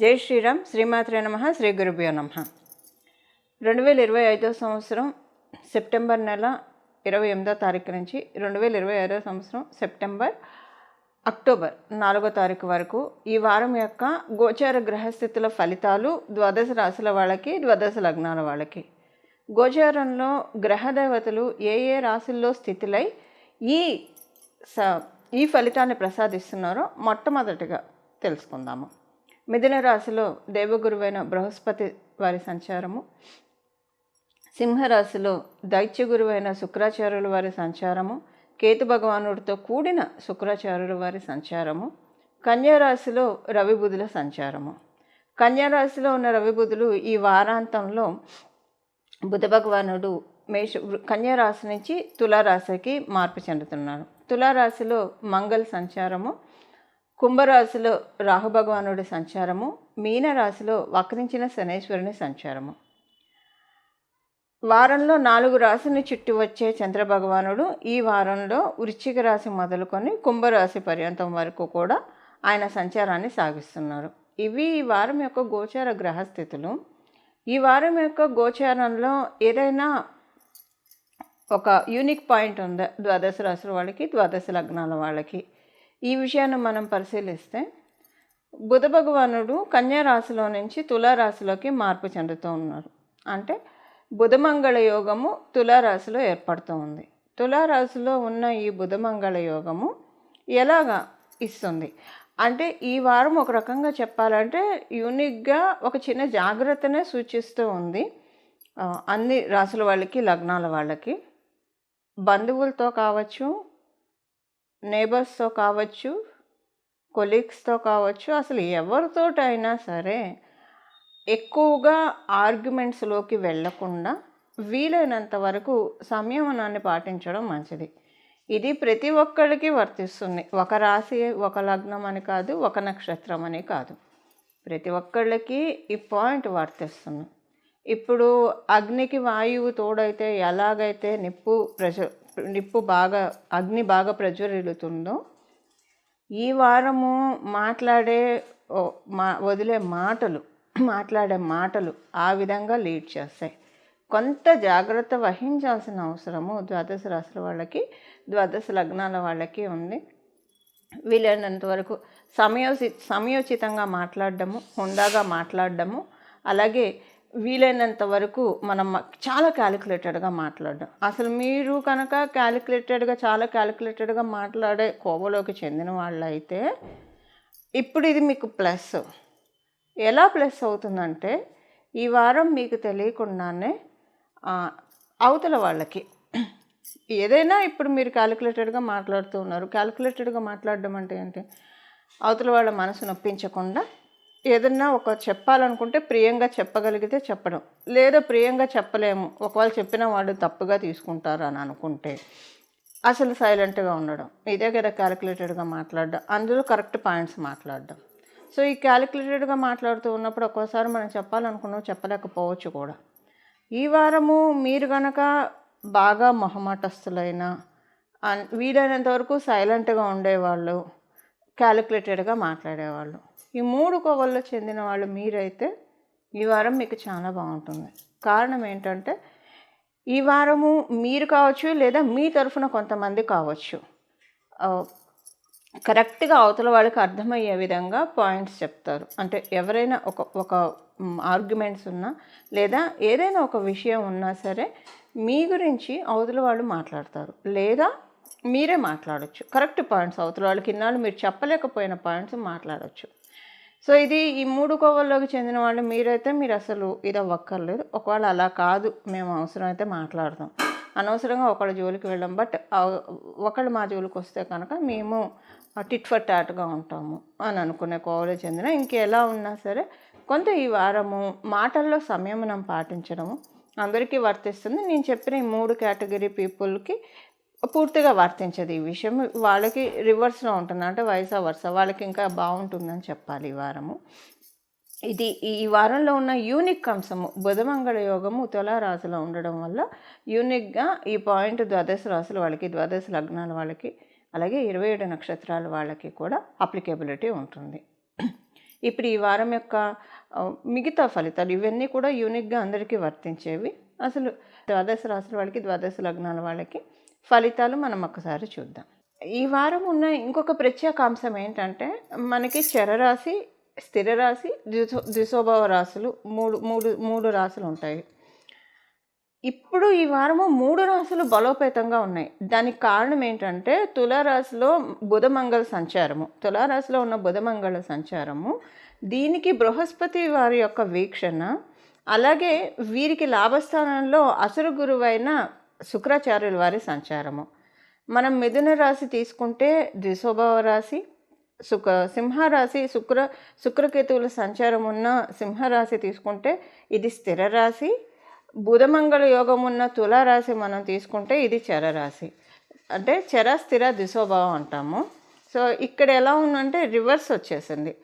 జై శ్రీరామ్. శ్రీమాత్రే నమ. శ్రీ గురుభ్యో నమ. రెండు వేల ఇరవై ఐదో సంవత్సరం సెప్టెంబర్ నెల ఇరవై ఎనిమిదో తారీఖు నుంచి రెండు వేల ఇరవై ఐదో సంవత్సరం సెప్టెంబర్ అక్టోబర్ నాలుగో తారీఖు వరకు ఈ వారం యొక్క గోచార గ్రహస్థితుల ఫలితాలు ద్వాదశ రాశుల వాళ్ళకి ద్వాదశ లగ్నాల వాళ్ళకి. గోచారంలో గ్రహదేవతలు ఏ ఏ రాశుల్లో స్థితులై ఈ స ఈ ఫలితాన్ని ప్రసాదిస్తున్నారో మొట్టమొదటిగా తెలుసుకుందాము. మిథున రాశిలో దేవగురువైన బృహస్పతి వారి సంచారము. సింహరాశిలో దైత్యగురువైన శుక్రాచార్యుల వారి సంచారము. కేతు భగవానుడితో కూడిన శుక్రాచార్యుల వారి సంచారము. కన్యారాశిలో రవిబుధుల సంచారము. కన్యారాశిలో ఉన్న రవిబుధులు ఈ వారాంతంలో బుధ భగవానుడు మేష కన్యారాశి నుంచి తులారాశికి మార్పు చెందుతున్నారు. తులారాశిలో మంగళ సంచారము. కుంభరాశిలో రాహుభగవానుడి సంచారము మీనరాశిలో వక్రించిన శనేశ్వరుని సంచారము. వారంలో నాలుగు రాశిని చుట్టి వచ్చే చంద్రభగవానుడు ఈ వారంలో వృశ్చిక రాశి మొదలుకొని కుంభరాశి పర్యంతం వరకు కూడా ఆయన సంచారాన్ని సాగిస్తున్నారు. ఇవి ఈ వారం యొక్క గోచార గ్రహస్థితులు. ఈ వారం యొక్క గోచారంలో ఏదైనా ఒక యూనిక్ పాయింట్ ఉందా? ద్వాదశ రాశుల వాళ్ళకి ద్వాదశ లగ్నాల వాళ్ళకి. ఈ విషయాన్ని మనం పరిశీలిస్తే బుధ భగవానుడు కన్యారాశిలో నుంచి తులారాశిలోకి మార్పు చెందుతూ ఉన్నారు. అంటే బుధమంగళ యోగము తులారాశిలో ఏర్పడుతూ ఉంది. తులారాశిలో ఉన్న ఈ బుధమంగళ యోగము ఎలాగా ఇస్తుంది? అంటే ఈ వారం ఒక రకంగా చెప్పాలంటే యూనిక్గా ఒక చిన్న జాగ్రత్తనే సూచిస్తూ ఉంది. అన్ని రాసుల వాళ్ళకి లగ్నాల వాళ్ళకి. బంధువులతో కావచ్చు నేబర్స్తో కావచ్చు కొలీగ్స్తో కావచ్చు అసలు ఎవరితోటైనా సరే ఎక్కువగా ఆర్గ్యుమెంట్స్లోకి వెళ్ళకుండా వీలైనంత వరకు సంయమనాన్ని పాటించడం మంచిది. ఇది ప్రతి ఒక్కరికి వర్తిస్తుంది. ఒక రాశి ఒక లగ్నం అని కాదు ఒక నక్షత్రం అని కాదు. ప్రతి ఒక్కళ్ళకి ఈ పాయింట్ వర్తిస్తుంది. ఇప్పుడు అగ్నికి వాయువు తోడైతే ఎలాగైతే నిప్పు ప్రజ నిప్పు బాగా అగ్ని బాగా ప్రజ్వరిల్లుతుందో ఈ వారము మాట్లాడే మా వదిలే మాటలు మాట్లాడే మాటలు ఆ విధంగా లీడ్ చేస్తాయి. కొంత జాగ్రత్త వహించాల్సిన అవసరము ద్వాదశ రాశుల వాళ్ళకి ద్వాదశ లగ్నాల వాళ్ళకి ఉంది. వీలైనంత వరకు సమయోచి సమయోచితంగా మాట్లాడడము హుందాగా మాట్లాడడము అలాగే వీలైనంత వరకు మనం చాలా క్యాలిక్యులేటెడ్గా మాట్లాడడం. అసలు మీరు కనుక క్యాలిక్యులేటెడ్గా చాలా క్యాలిక్యులేటెడ్గా మాట్లాడే కోవలోకి చెందిన వాళ్ళు అయితే ఇప్పుడు ఇది మీకు ప్లస్ ఎలా ప్లస్ అవుతుందంటే ఈ వారం మీకు తెలియకుండానే అవతల వాళ్ళకి. ఏదైనా ఇప్పుడు మీరు క్యాలిక్యులేటెడ్గా మాట్లాడుతూ ఉన్నారు. క్యాలిక్యులేటెడ్గా మాట్లాడడం అంటే ఏంటి? అవతల వాళ్ళ మనసు నొప్పించకుండా ఏదన్నా ఒక చెప్పాలనుకుంటే ప్రియంగా చెప్పగలిగితే చెప్పడం. లేదా ప్రియంగా చెప్పలేము. ఒకవేళ చెప్పిన వాళ్ళు తప్పుగా తీసుకుంటారు అని అనుకుంటే అసలు సైలెంట్గా ఉండడం. ఇదే కదా క్యాలిక్యులేటెడ్గా మాట్లాడడం. అందులో కరెక్ట్ పాయింట్స్ మాట్లాడడం. సో ఈ క్యాలిక్యులేటెడ్గా మాట్లాడుతూ ఉన్నప్పుడు ఒక్కోసారి మనం చెప్పాలనుకున్నాం చెప్పలేకపోవచ్చు కూడా. ఈ వారము మీరు గనక బాగా మొహమాటస్తులైన అన్- వీలైనంత వరకు సైలెంట్గా ఉండేవాళ్ళు క్యాలిక్యులేటెడ్గా మాట్లాడేవాళ్ళు. ఈ మూడు కోవల్లో చెందిన వాళ్ళు మీరైతే ఈ వారం మీకు చాలా బాగుంటుంది. కారణం ఏంటంటే ఈ వారము మీరు కావచ్చు లేదా మీ తరఫున కొంతమంది కావచ్చు. కరెక్ట్గా అవతల వాళ్ళకి అర్థమయ్యే విధంగా పాయింట్స్ చెప్తారు. అంటే ఎవరైనా ఒక ఒక ఆర్గ్యుమెంట్స్ ఉన్నా లేదా ఏదైనా ఒక విషయం ఉన్నా సరే మీ గురించి అవతల వాళ్ళు మాట్లాడతారు. లేదా మీరే మాట్లాడచ్చు. కరెక్ట్ పాయింట్స్ అవతల వాళ్ళకి ఇన్నాళ్ళు మీరు చెప్పలేకపోయిన పాయింట్స్ మాట్లాడచ్చు. సో ఇది ఈ మూడు కోవల్లోకి చెందిన వాళ్ళు మీరైతే మీరు అసలు ఇది అవ్వక్కర్లేదు ఒకవేళ అలా కాదు మేము అవసరమైతే మాట్లాడతాం అనవసరంగా ఒకళ్ళ జోలికి వెళ్ళాం బట్ ఒకళ్ళు మా జోలికి వస్తే కనుక మేము టిట్ ఫర్ టాట్గా ఉంటాము అని అనుకునే కోవలో చెందిన. ఇంకెలా ఉన్నా సరే కొంత ఈ వారము మాటల్లో సంయమనం పాటించడము అందరికీ వర్తిస్తుంది. నేను చెప్పిన ఈ మూడు కేటగిరీ పీపుల్కి పూర్తిగా వర్తించదు ఈ విషయం. వాళ్ళకి రివర్స్లో ఉంటుంది? అంటే వయసా వరుస వాళ్ళకి ఇంకా బాగుంటుందని చెప్పాలి ఈ వారము. ఇది ఈ వారంలో ఉన్న యూనిక్ అంశము. బుధమంగళ యోగము తులారాశిలో ఉండడం వల్ల యూనిక్గా ఈ పాయింట్ ద్వాదశ రాశుల వాళ్ళకి ద్వాదశ లగ్నాల వాళ్ళకి అలాగే ఇరవై ఏడు నక్షత్రాల వాళ్ళకి కూడా అప్లికేబిలిటీ ఉంటుంది. ఇప్పుడు ఈ వారం యొక్క మిగతా ఫలితాలు ఇవన్నీ కూడా యూనిక్గా అందరికీ వర్తించేవి. అసలు ద్వాదశ రాశుల వాళ్ళకి ద్వాదశ లగ్నాల వాళ్ళకి ఫలితాలు మనం ఒకసారి చూద్దాం. ఈ వారం ఉన్న ఇంకొక ప్రత్యేక అంశం ఏంటంటే మనకి చరరాశి స్థిర రాశి ద్విసో ద్విశోభావ రాశులు మూడు మూడు మూడు రాశులు ఉంటాయి. ఇప్పుడు ఈ వారము మూడు రాశులు బలోపేతంగా ఉన్నాయి. దానికి కారణం ఏంటంటే తులారాశిలో బుధమంగళ సంచారము. తులారాశిలో ఉన్న బుధమంగళ సంచారము దీనికి బృహస్పతి వారి యొక్క వీక్షణ అలాగే వీరికి లాభస్థానంలో అసురు గురువైన శుక్రాచార్యుల వారి సంచారము. మనం మిథున రాశి తీసుకుంటే ద్విశోభవ రాశి శుక సింహరాశి శుక్ర శుక్రకేతువుల సంచారం ఉన్న సింహరాశి తీసుకుంటే ఇది స్థిర రాశి. బుధమంగళ యోగం ఉన్న తులారాశి మనం తీసుకుంటే ఇది చరరాశి అంటే చర స్థిర ద్విశోభావం అంటాము. సో ఇక్కడ ఎలా ఉందంటే రివర్స్ వచ్చేసింది.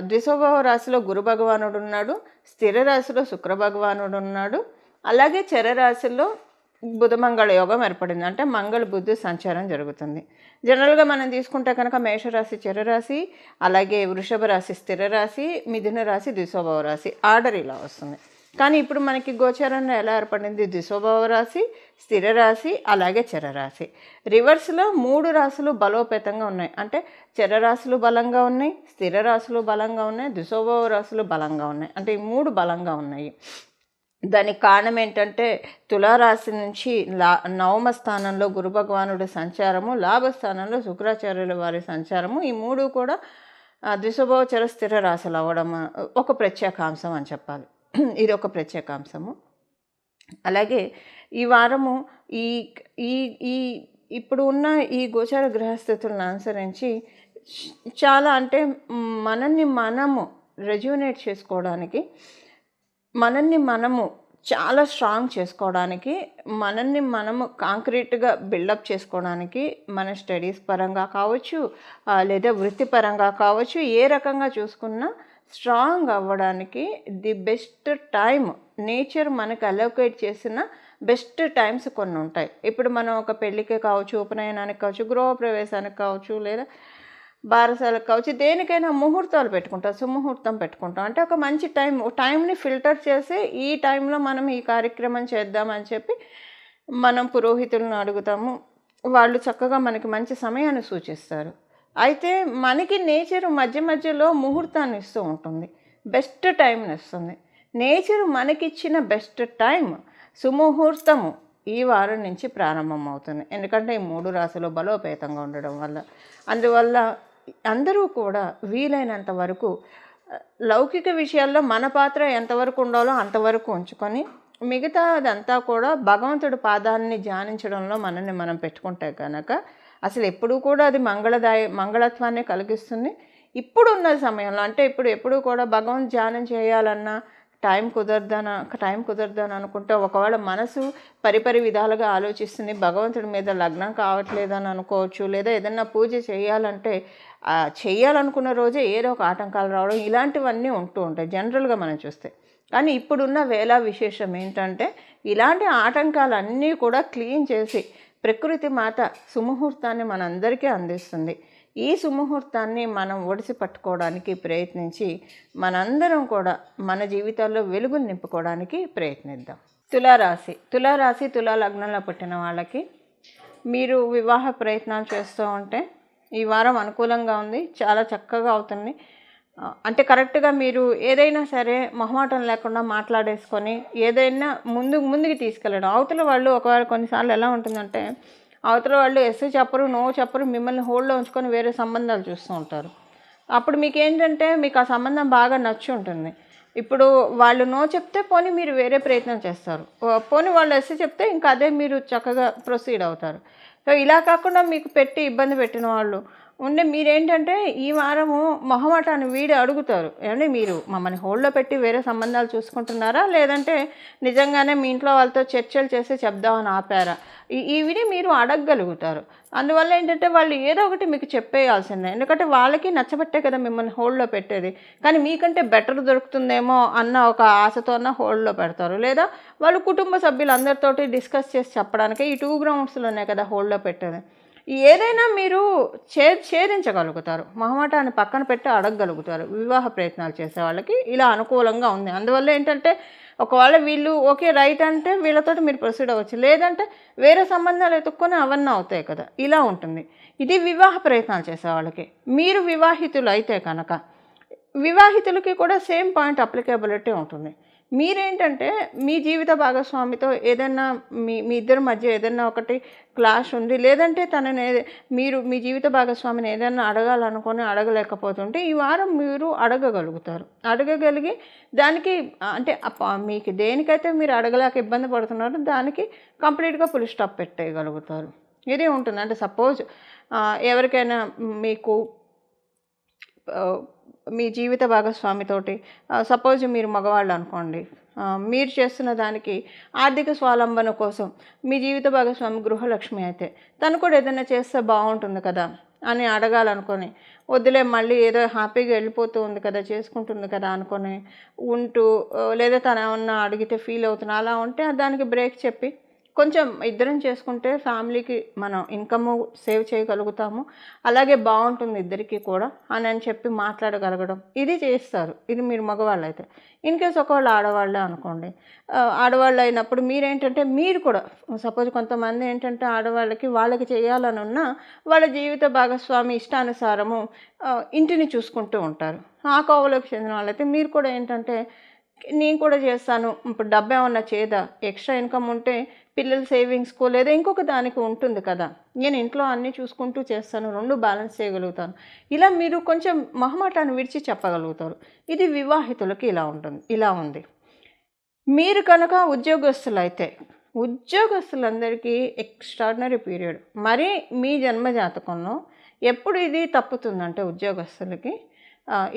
ద్విశోభావ రాశిలో గురు భగవానుడు ఉన్నాడు స్థిర రాశిలో శుక్ర భగవానుడు ఉన్నాడు. అలాగే చర రాశిలో బుధమంగళ యోగం ఏర్పడింది. అంటే మంగళ బుద్ధి సంచారం జరుగుతుంది. జనరల్గా మనం తీసుకుంటే కనుక మేషరాశి చిరరాశి అలాగే వృషభ రాశి స్థిర రాశి మిథున రాశి ద్విశోభావ రాశి ఆర్డర్ ఇలా వస్తుంది. కానీ ఇప్పుడు మనకి గోచారంలో ఎలా ఏర్పడింది? ద్విశోభావ రాశి స్థిర రాశి అలాగే చరరాశి రివర్స్లో మూడు రాశులు బలోపేతంగా ఉన్నాయి. అంటే చరరాశులు బలంగా ఉన్నాయి స్థిర రాశులు బలంగా ఉన్నాయి ద్విశోభావ రాశులు బలంగా ఉన్నాయి. అంటే ఈ మూడు బలంగా ఉన్నాయి. దానికి కారణం ఏంటంటే తులారాశి నుంచి లా నవమ స్థానంలో గురు భగవానుడి సంచారము లాభస్థానంలో శుక్రాచార్యుల వారి సంచారము ఈ మూడు కూడా ఆ, ద్విశభోచర స్థిర రాశులు అవ్వడం ఒక ప్రత్యేకాంశం అని చెప్పాలి. ఇది ఒక ప్రత్యేకాంశము. అలాగే ఈ వారము ఈ ఈ ఈ ఇప్పుడు ఉన్న ఈ గోచార గ్రహస్థితులను అనుసరించి చాలా అంటే మనల్ని మనము రెజ్యూనేట్ చేసుకోవడానికి మనల్ని మనము చాలా స్ట్రాంగ్ చేసుకోవడానికి మనల్ని మనము కాంక్రీట్గా బిల్డప్ చేసుకోవడానికి మన స్టడీస్ పరంగా కావచ్చు లేదా వృత్తిపరంగా కావచ్చు ఏ రకంగా చూసుకున్నా స్ట్రాంగ్ అవ్వడానికి ది బెస్ట్ టైం నేచర్ మనకు అలోకేట్ చేసిన బెస్ట్ టైమ్స్ కొన్ని ఉంటాయి. ఇప్పుడు మనం ఒక పెళ్ళికి కావచ్చు ఉపనయనానికి కావచ్చు గృహప్రవేశానికి కావచ్చు లేదా బారసాలకు కావచ్చు దేనికైనా ముహూర్తాలు పెట్టుకుంటాం సుముహూర్తం పెట్టుకుంటాం. అంటే ఒక మంచి టైం టైంని ఫిల్టర్ చేసి ఈ టైంలో మనం ఈ కార్యక్రమం చేద్దామని చెప్పి మనం పురోహితులను అడుగుతాము. వాళ్ళు చక్కగా మనకి మంచి సమయాన్ని సూచిస్తారు. అయితే మనకి నేచర్ మధ్య మధ్యలో ముహూర్తాన్ని ఇస్తూ ఉంటుంది. బెస్ట్ టైంని ఇస్తుంది. నేచర్ మనకిచ్చిన బెస్ట్ టైం సుముహూర్తము ఈ వారం నుంచి ప్రారంభమవుతుంది. ఎందుకంటే ఈ మూడు రాశులు బలోపేతంగా ఉండడం వల్ల. అందువల్ల అందరూ కూడా వీలైనంత వరకు లౌకిక విషయాల్లో మన పాత్ర ఎంతవరకు ఉండాలో అంతవరకు ఉంచుకొని మిగతా అదంతా కూడా భగవంతుడి పాదాన్ని ధ్యానించడంలో మనల్ని మనం పెట్టుకుంటే కనుక అసలు ఎప్పుడూ కూడా అది మంగళదాయ మంగళత్వాన్ని కలిగిస్తుంది. ఇప్పుడున్న సమయంలో అంటే ఇప్పుడు ఎప్పుడూ కూడా భగవంత్ ధ్యానం చేయాలన్నా టైం కుదరదన టైం కుదరదని అనుకుంటే ఒకవేళ మనసు పరిపరి విధాలుగా ఆలోచిస్తుంది భగవంతుడి మీద లగ్నం కావట్లేదని అనుకోవచ్చు లేదా ఏదన్నా పూజ చేయాలంటే చేయాలనుకున్న రోజే ఏదో ఒక ఆటంకాలు రావడం ఇలాంటివన్నీ ఉంటూ ఉంటాయి జనరల్గా మనం చూస్తే. కానీ ఇప్పుడున్న వేళ విశేషం ఏంటంటే ఇలాంటి ఆటంకాలన్నీ కూడా క్లీన్ చేసి ప్రకృతి మాత సుముహూర్తాన్ని మనందరికీ అందిస్తుంది. ఈ సుముహూర్తాన్ని మనం ఒడిసి పట్టుకోవడానికి ప్రయత్నించి మనందరం కూడా మన జీవితాల్లో వెలుగులు నింపుకోవడానికి ప్రయత్నిద్దాం. తులారాశి తులారాశి తులా లగ్నంలో పుట్టిన వాళ్ళకి మీరు వివాహ ప్రయత్నాలు చేస్తూ ఉంటే ఈ వారం అనుకూలంగా ఉంది. చాలా చక్కగా అవుతుంది. అంటే కరెక్ట్గా మీరు ఏదైనా సరే మొహమాటం లేకుండా మాట్లాడేసుకొని ఏదైనా ముందు ముందుకు తీసుకెళ్ళడం. అవతల వాళ్ళు ఒకవేళ కొన్నిసార్లు ఎలా ఉంటుందంటే అవతల వాళ్ళు ఎస్ చెప్పరు నో చెప్పరు మిమ్మల్ని హోల్డ్లో ఉంచుకొని వేరే సంబంధాలు చూస్తూ ఉంటారు. అప్పుడు మీకు ఏంటంటే మీకు ఆ సంబంధం బాగా నచ్చి ఉంటుంది. ఇప్పుడు వాళ్ళు నో చెప్తే పోనీ మీరు వేరే ప్రయత్నం చేస్తారు. పోనీ వాళ్ళు ఎస్ చెప్తే ఇంకా అదే మీరు చక్కగా ప్రొసీడ్ అవుతారు. ఇలా కాకుండా మీకు పెట్టి ఇబ్బంది పెట్టిన వాళ్ళు ఉండే మీరేంటంటే ఈ వారము మొహమాటాన్ని వీడి అడుగుతారు. ఏమంటే మీరు మమ్మల్ని హోల్డ్లో పెట్టి వేరే సంబంధాలు చూసుకుంటున్నారా? లేదంటే నిజంగానే మీ ఇంట్లో వాళ్ళతో చర్చలు చేసి చెప్దామని ఆపారా? ఇవిని మీరు అడగగలుగుతారు. అందువల్ల ఏంటంటే వాళ్ళు ఏదో ఒకటి మీకు చెప్పేయాల్సిందే. ఎందుకంటే వాళ్ళకి నచ్చబట్టే కదా మిమ్మల్ని హోల్డ్లో పెట్టేది. కానీ మీకంటే బెటర్ దొరుకుతుందేమో అన్న ఒక ఆశతో హోల్డ్లో పెడతారు. లేదా వాళ్ళు కుటుంబ సభ్యులందరితోటి డిస్కస్ చేసి చెప్పడానికి ఈ టూ గ్రౌండ్స్లోనే కదా హోల్డ్లో పెట్టేది. ఏదైనా మీరు చే ఛేదించగలుగుతారు. మొహమాటాన్ని పక్కన పెట్టి అడగగలుగుతారు. వివాహ ప్రయత్నాలు చేసే వాళ్ళకి ఇలా అనుకూలంగా ఉంది. అందువల్ల ఏంటంటే ఒకవేళ వీళ్ళు ఓకే రైట్ అంటే వీళ్ళతో మీరు ప్రొసీడ్ అవ్వచ్చు. లేదంటే వేరే సంబంధాలు ఎత్తుక్కొని అవన్నీ అవుతాయి కదా. ఇలా ఉంటుంది. ఇది వివాహ ప్రయత్నాలు చేసే వాళ్ళకి. మీరు వివాహితులు అయితే కనుక వివాహితులకి కూడా సేమ్ పాయింట్ అప్లికేబిలిటీ ఉంటుంది. మీరేంటంటే మీ జీవిత భాగస్వామితో ఏదైనా మీ మీ ఇద్దరి మధ్య ఏదైనా ఒకటి క్లాష్ ఉంది లేదంటే తనని మీరు మీ జీవిత భాగస్వామిని ఏదైనా అడగాలనుకొని అడగలేకపోతుంటే ఈ వారం మీరు అడగగలుగుతారు. అడగగలిగి దానికి అంటే మీకు దేనికైతే మీరు అడగలేక ఇబ్బంది పడుతున్నారో దానికి కంప్లీట్గా ఫుల్ స్టాప్ పెట్టేయగలుగుతారు. ఇది ఉంటుంది. అంటే సపోజ్ ఎవరికైనా మీకు మీ జీవిత భాగస్వామితోటి సపోజ్ మీరు మగవాళ్ళు అనుకోండి మీరు చేస్తున్న దానికి ఆర్థిక స్వాలంబన కోసం మీ జీవిత భాగస్వామి గృహలక్ష్మి అయితే తను కూడా ఏదైనా చేస్తే బాగుంటుంది కదా అని అడగాలనుకొని వద్దులే మళ్ళీ ఏదో హ్యాపీగా వెళ్ళిపోతూ ఉంది కదా చేసుకుంటుంది కదా అనుకొని ఉంటూ లేదా తను ఏమన్నా అడిగితే ఫీల్ అవుతున్నా అలా ఉంటే దానికి బ్రేక్ చెప్పి కొంచెం ఇద్దరం చేసుకుంటే ఫ్యామిలీకి మనం ఇన్కమ్ సేవ్ చేయగలుగుతాము. అలాగే బాగుంటుంది ఇద్దరికి కూడా అని అని చెప్పి మాట్లాడగలగడం. ఇది చేస్తారు. ఇది మీరు మగవాళ్ళు అయితే ఇన్ కేస్ ఒకవేళ ఆడవాళ్ళే అనుకోండి. ఆడవాళ్ళు అయినప్పుడు మీరేంటంటే మీరు కూడా సపోజ్ కొంతమంది ఏంటంటే ఆడవాళ్ళకి వాళ్ళకి చేయాలని ఉన్నా వాళ్ళ జీవిత భాగస్వామి ఇష్టానుసారము ఇంటిని చూసుకుంటూ ఉంటారు. ఆ కోవలోకి చెందిన వాళ్ళైతే మీరు కూడా ఏంటంటే నేను కూడా చేస్తాను. ఇప్పుడు డబ్బు ఏమన్నా చేదా? ఎక్స్ట్రా ఇన్కమ్ ఉంటే పిల్లల సేవింగ్స్కో లేదా ఇంకొక దానికి ఉంటుంది కదా. నేను ఇంట్లో అన్నీ చూసుకుంటూ చేస్తాను రెండు బ్యాలెన్స్ చేయగలుగుతాను. ఇలా మీరు కొంచెం మహమాటాన్ని విడిచి చెప్పగలుగుతారు. ఇది వివాహితులకి ఇలా ఉంటుంది ఇలా ఉంది. మీరు కనుక ఉద్యోగస్తులు అయితే ఉద్యోగస్తులందరికీ ఎక్స్ట్రాడినరీ పీరియడ్ మరి మీ జన్మ జాతకంలో ఎప్పుడు ఇది తప్పుతుందంటే ఉద్యోగస్తులకి?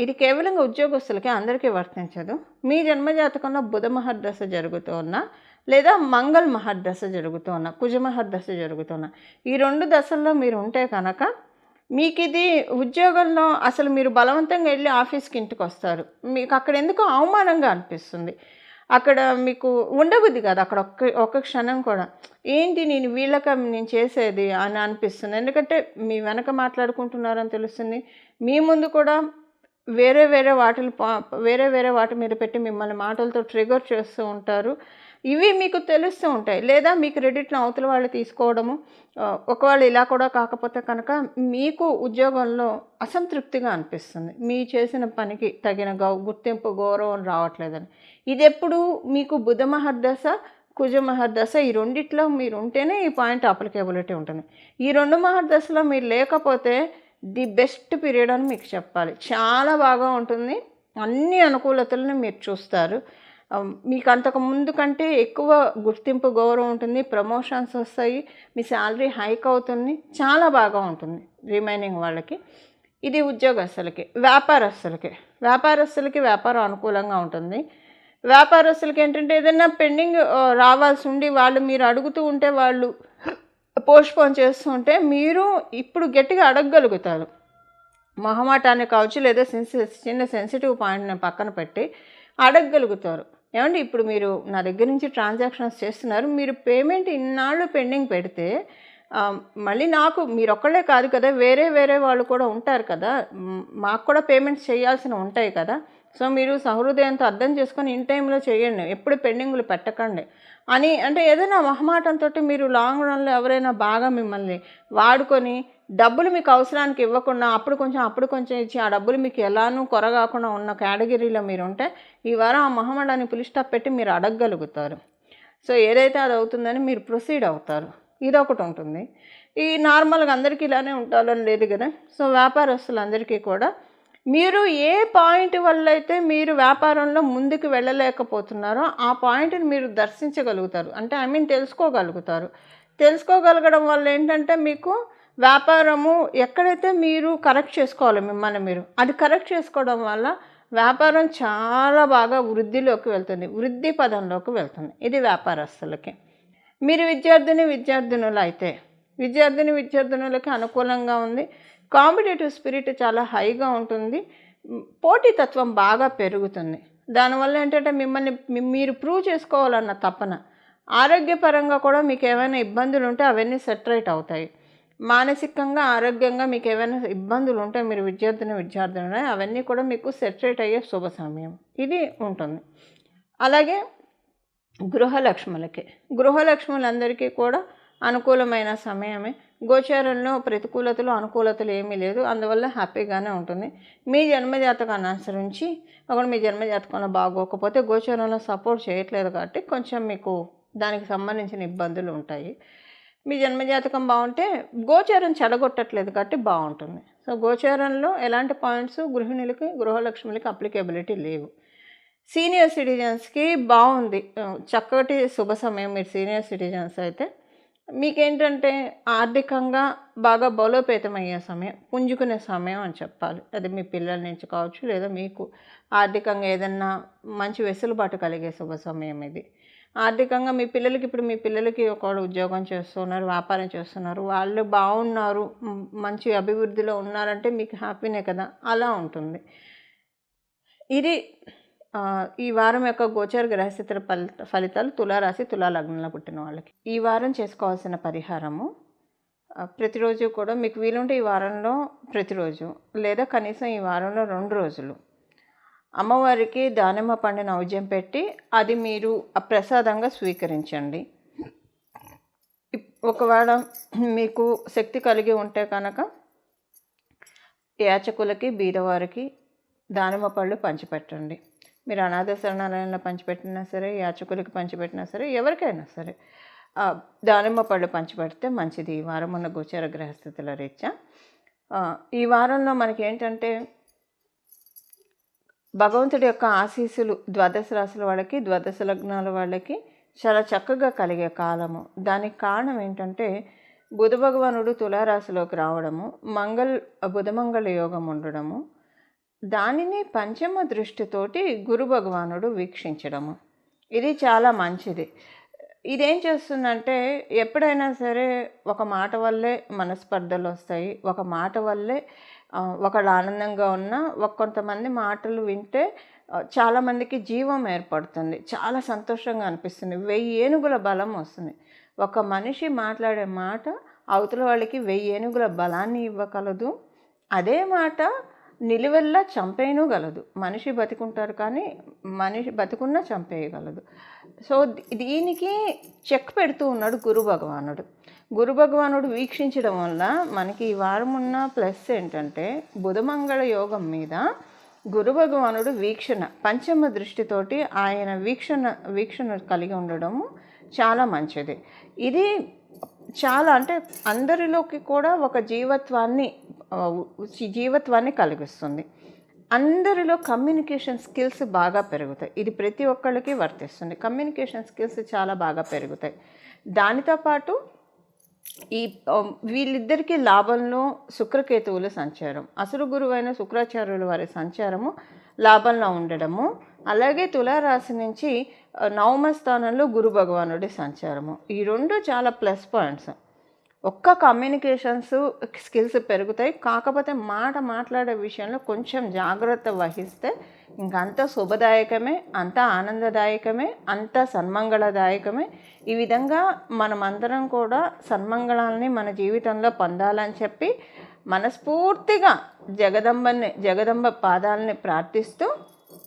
ఇది కేవలంగా ఉద్యోగస్తులకి అందరికీ వర్తించదు. మీ జన్మజాతకంలో బుధ మహర్దశ జరుగుతున్నా లేదా మంగళ మహర్దశ జరుగుతున్నా కుజ మహర్దశ జరుగుతున్నా ఈ రెండు దశల్లో మీరు ఉంటే కనుక మీకు ఇది ఉద్యోగంలో అసలు మీరు బలవంతంగా వెళ్ళి ఆఫీస్కి ఇంటికి వస్తారు. మీకు అక్కడ ఎందుకో అవమానంగా అనిపిస్తుంది. అక్కడ మీకు ఉండబుద్ది కాదు అక్కడ ఒక్క ఒక్క క్షణం కూడా. ఏంటి నేను వీళ్ళక నేను చేసేది అని అనిపిస్తుంది. ఎందుకంటే మీ వెనక మాట్లాడుకుంటున్నారని తెలుస్తుంది. మీ ముందు కూడా వేరే వేరే వాటిని పా- వేరే వేరే వాటి మీద పెట్టి మిమ్మల్ని మాటలతో ట్రిగర్ చేస్తూ ఉంటారు. ఇవి మీకు తెలుస్తూ ఉంటాయి. లేదా మీ క్రెడిట్ను అవతల వాళ్ళు తీసుకోవడము ఒకవేళ ఇలా కూడా కాకపోతే కనుక మీకు ఉద్యోగంలో అసంతృప్తిగా అనిపిస్తుంది. మీ చేసిన పనికి తగిన గౌ గుర్తింపు గౌరవం రావట్లేదని. ఇది ఎప్పుడు మీకు బుధ మహర్దశ కుజ మహర్దశ ఈ రెండిట్లో మీరు ఉంటేనే ఈ పాయింట్ అప్లికేబిలిటీ ఉంటుంది. ఈ రెండు మహర్దశలో మీరు లేకపోతే ది బెస్ట్ పీరియడ్ అని మీకు చెప్పాలి. చాలా బాగా ఉంటుంది. అన్ని అనుకూలతలను మీరు చూస్తారు. మీకు అంతకు ముందు కంటే ఎక్కువ గుర్తింపు గౌరవం ఉంటుంది. ప్రమోషన్స్ వస్తాయి. మీ శాలరీ హైక్ అవుతుంది. చాలా బాగా ఉంటుంది రిమైనింగ్ వాళ్ళకి. ఇది ఉద్యోగస్తులకి వ్యాపారస్తులకి. వ్యాపారస్తులకి వ్యాపారం అనుకూలంగా ఉంటుంది. వ్యాపారస్తులకి ఏంటంటే ఏదైనా పెండింగ్ రావాల్సి ఉండి వాళ్ళు మీరు అడుగుతూ ఉంటే వాళ్ళు పోస్ట్పోన్ చేస్తూ ఉంటే మీరు ఇప్పుడు గట్టిగా అడగగలుగుతారు. మొహమాటాన్ని కావచ్చు లేదా సెన్సి చిన్న సెన్సిటివ్ పాయింట్ని పక్కన పెట్టి అడగగలుగుతారు. ఏమండి ఇప్పుడు మీరు నా దగ్గర నుంచి ట్రాన్సాక్షన్స్ చేస్తున్నారు. మీరు పేమెంట్ ఇన్నాళ్ళు పెండింగ్ పెడితే మళ్ళీ నాకు మీరు ఒక్కళ్ళే కాదు కదా వేరే వేరే వాళ్ళు కూడా ఉంటారు కదా. మాకు కూడా పేమెంట్స్ చేయాల్సిన ఉంటాయి కదా. సో మీరు సహృదయంతో అర్థం చేసుకొని ఇన్ టైంలో చేయండి. ఎప్పుడు పెండింగ్లు పెట్టకండి. అని అంటే ఏదైనా మొహమాటంతో మీరు లాంగ్ రన్లో ఎవరైనా బాగా మిమ్మల్ని వాడుకొని డబ్బులు మీకు అవసరానికి ఇవ్వకుండా అప్పుడు కొంచెం అప్పుడు కొంచెం ఇచ్చి ఆ డబ్బులు మీకు ఎలానూ కొరగాకుండా ఉన్న కేటగిరీలో మీరు ఉంటే ఈ వారం ఆ మహమ్మడాన్ని పులి స్టాప్ పెట్టి మీరు అడగగలుగుతారు. సో ఏదైతే అది అవుతుందని మీరు ప్రొసీడ్ అవుతారు. ఇది ఒకటి ఉంటుంది. ఈ నార్మల్గా అందరికీ ఇలానే ఉండాలని లేదు కదా? సో వ్యాపారస్తులందరికీ కూడా మీరు ఏ పాయింట్ వల్ల అయితే మీరు వ్యాపారంలో ముందుకు వెళ్ళలేకపోతున్నారో ఆ పాయింట్ని మీరు దర్శించగలుగుతారు. అంటే ఐ మీన్ తెలుసుకోగలుగుతారు. తెలుసుకోగలగడం వల్ల ఏంటంటే మీకు వ్యాపారము ఎక్కడైతే మీరు కరెక్ట్ చేసుకోవాలి మిమ్మల్ని మీరు అది కరెక్ట్ చేసుకోవడం వల్ల వ్యాపారం చాలా బాగా వృద్ధిలోకి వెళ్తుంది వృద్ధి పదంలోకి వెళ్తుంది. ఇది వ్యాపారస్తులకి. మీరు విద్యార్థిని విద్యార్థినులు అయితే విద్యార్థిని విద్యార్థినులకి అనుకూలంగా ఉంది. కాంపిటేటివ్ స్పిరిట్ చాలా హైగా ఉంటుంది. పోటీతత్వం బాగా పెరుగుతుంది. దానివల్ల ఏంటంటే మిమ్మల్ని మీరు ప్రూవ్ చేసుకోవాలన్న తపన ఆరోగ్యపరంగా కూడా మీకు ఏమైనా ఇబ్బందులు ఉంటే అవన్నీ సెటరేట్ అవుతాయి. మానసికంగా ఆరోగ్యంగా మీకు ఏమైనా ఇబ్బందులు ఉంటే మీరు విద్యార్థిని విద్యార్థులు అవన్నీ కూడా మీకు సెటరేట్ అయ్యే శుభ సమయం ఇది ఉంటుంది. అలాగే గృహలక్ష్ములకి. గృహలక్ష్ములందరికీ కూడా అనుకూలమైన సమయమే. గోచారంలో ప్రతికూలతలు అనుకూలతలు ఏమీ లేదు. అందువల్ల హ్యాపీగానే ఉంటుంది. మీ జన్మజాతకాన్ని అనుసరించి ఒకటి మీ జన్మజాతకంలో బాగోకపోతే గోచారంలో సపోర్ట్ చేయట్లేదు కాబట్టి కొంచెం మీకు దానికి సంబంధించిన ఇబ్బందులు ఉంటాయి. మీ జన్మజాతకం బాగుంటే గోచారం చెడగొట్టట్లేదు కాబట్టి బాగుంటుంది. సో గోచారంలో ఎలాంటి పాయింట్స్ గృహిణులకి గృహలక్ష్ములకి అప్లికేబిలిటీ లేవు. సీనియర్ సిటిజన్స్కి బాగుంది. చక్కటి శుభ సమయం మీరు సీనియర్ సిటిజన్స్ అయితే. మీకేంటంటే ఆర్థికంగా బాగా బలోపేతమయ్యే సమయం పుంజుకునే సమయం అని చెప్పాలి. అది మీ పిల్లల నుంచి కావచ్చు లేదా మీకు ఆర్థికంగా ఏదన్నా మంచి వెసులుబాటు కలిగే శుభ సమయం ఇది. ఆర్థికంగా మీ పిల్లలకి ఇప్పుడు మీ పిల్లలకి ఒకడు ఉద్యోగం చేస్తున్నారు వ్యాపారం చేస్తున్నారు వాళ్ళు బాగున్నారు మంచి అభివృద్ధిలో ఉన్నారంటే మీకు హ్యాపీనే కదా? అలా ఉంటుంది. ఇది ఈ వారం యొక్క గోచర గ్రహస్థితుల ఫలిత ఫలితాలు తులారాశి తులాలగ్నంలో పుట్టిన వాళ్ళకి. ఈ వారం చేసుకోవాల్సిన పరిహారము ప్రతిరోజు కూడా మీకు వీలుంటే ఈ వారంలో ప్రతిరోజు లేదా కనీసం ఈ వారంలో రెండు రోజులు. అమ్మవారికి దానిమ్మ పండు నైవేద్యం పెట్టి అది మీరు ప్రసాదంగా స్వీకరించండి. ఇప్- ఒకవేళ మీకు శక్తి కలిగి ఉంటే కనుక యాచకులకి బీదవారికి దానిమ్మ పళ్ళు పంచిపెట్టండి. మీరు అనాథ శరణాలయంలో పంచిపెట్టినా సరే యాచకులకి పంచిపెట్టినా సరే ఎవరికైనా సరే దానిమ్మ పళ్ళు పంచిపెడితే మంచిది. ఈ వారం ఉన్న గోచర గ్రహస్థితుల రీత్యా. ఈ వారంలో మనకి ఏంటంటే భగవంతుడి యొక్క ఆశీస్సులు ద్వాదశ రాశుల వాళ్ళకి ద్వాదశ లగ్నాల వాళ్ళకి చాలా చక్కగా కలిగే కాలము. దానికి కారణం ఏంటంటే బుధ భగవానుడు తులారాశిలోకి రావడము మంగళ బుధమంగళ యోగం ఉండడము దానిని పంచమ దృష్టితోటి గురు భగవానుడు వీక్షించడము. ఇది చాలా మంచిది. ఇదేం చేస్తుందంటే ఎప్పుడైనా సరే ఒక మాట వల్లే మనస్పర్ధలు వస్తాయి ఒక మాట వల్లే ఒకళ్ళు ఆనందంగా ఉన్నా ఒక కొంతమంది మాటలు వింటే చాలామందికి జీవం ఏర్పడుతుంది. చాలా సంతోషంగా అనిపిస్తుంది. వెయ్యి ఏనుగుల బలం వస్తుంది. ఒక మనిషి మాట్లాడే మాట అవతల వాళ్ళకి వెయ్యి ఏనుగుల బలాన్ని ఇవ్వగలదు. అదే మాట నిలువెల్లా చంపేయను గలదు. మనిషి బతికుంటారు కానీ మనిషి బతికున్నా చంపేయగలదు. సో దీనికి చెక్ పెడుతూ ఉన్నాడు గురు భగవానుడు. గురు భగవానుడు వీక్షించడం వల్ల మనకి ఈ వారం ఉన్న ప్లస్ ఏంటంటే బుధమంగళ యోగం మీద గురు భగవానుడు వీక్షణ పంచమ దృష్టితోటి ఆయన వీక్షణ వీక్షణ కలిగి ఉండడము చాలా మంచిది. ఇది చాలా అంటే అందరిలోకి కూడా ఒక జీవత్వాన్ని జీవత్వాన్ని కలిగిస్తుంది. అందరిలో కమ్యూనికేషన్ స్కిల్స్ బాగా పెరుగుతాయి. ఇది ప్రతి ఒక్కళ్ళకి వర్తిస్తుంది. కమ్యూనికేషన్ స్కిల్స్ చాలా బాగా పెరుగుతాయి. దానితో పాటు ఈ వీళ్ళిద్దరికీ లాభంలో శుక్రకేతువుల సంచారం. అసురు గురువైన శుక్రాచార్యుల వారి సంచారము లాభంలో ఉండడము అలాగే తులారాశి నుంచి నవమ స్థానంలో గురు భగవానుడి సంచారము. ఈ రెండు చాలా ప్లస్ పాయింట్స్. ఒక్క కమ్యూనికేషన్స్ స్కిల్స్ పెరుగుతాయి. కాకపోతే మాట మాట్లాడే విషయంలో కొంచెం జాగ్రత్త వహిస్తే ఇంకంత శుభదాయకమే అంత ఆనందదాయకమే అంత సన్మంగళదాయకమే. ఈ విధంగా మనమందరం కూడా సన్మంగళాలని మన జీవితంలో పొందాలని చెప్పి మనస్ఫూర్తిగా జగదంబని జగదంబ పాదాలని ప్రార్థిస్తూ